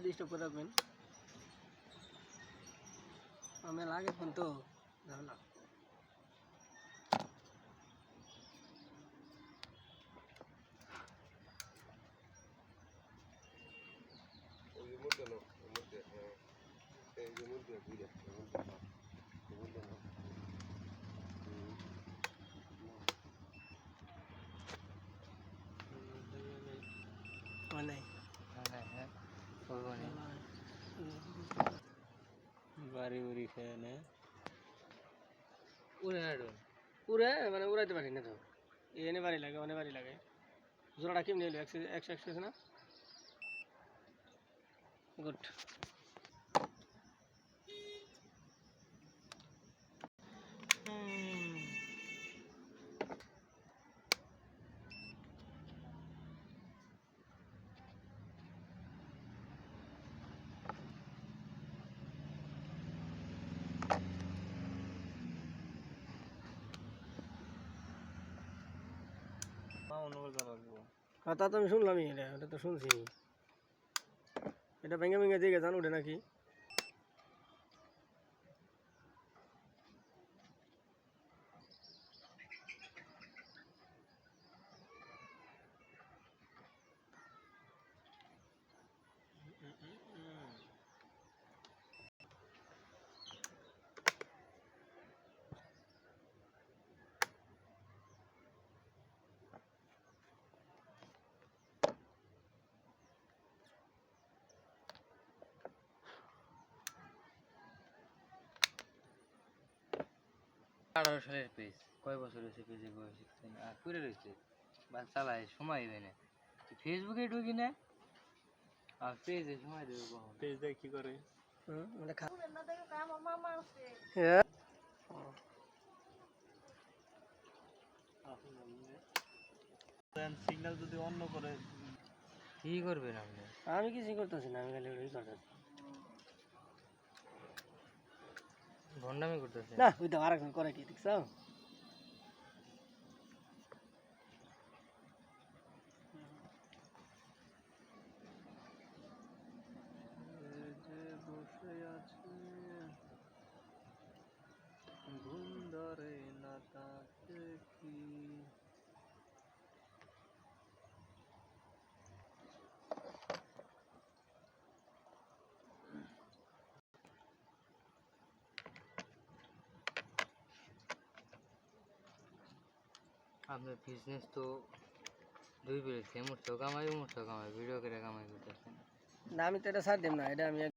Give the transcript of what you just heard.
এটা ডিস্টার্ব করে রাখবেন আমি লাগে ফোন তো যাও না মানে বাড়ি উড়ি খেয়ে নে। উড়ে মানে উড়াইতে পারি না তো। এনে বাড়ি লাগে অনেক বাড়ি লাগে। জোড়াটা কেমনি এলো একশো একশো একশো না? গুড। কথা তো আমি শুনলামই, এটা ওটা তো শুনছি। এটা ভেঙে ভেঙে দিকে জান উঠে নাকি? আঠারো সালের পেজ কয় বছর হয়েছে পেজে বয়স আর করে রয়েছে বা চালায় সময় হবে না। ফেসবুকে ঢুকি না? আর পেজে সময় দেবে কখন? পেজ দেখ কি করে? হুম মানে হ্যাঁ। সিগন্যাল যদি অন্য করে কি করবেন আপনি? আমি কিছু করতেছি না আমি খালি ওই করতেছি ভণ্ডামি করতেছে না ওই তো আরেকজন করে কি দেখছ? আপনার বিজনেস তো দুই বেড়েছে মোট কামাই মুঠো কামাই ভিডিও করে কামাই করতেছেন। না, আমি তো এটা ছাড় দিম না, এটা আমি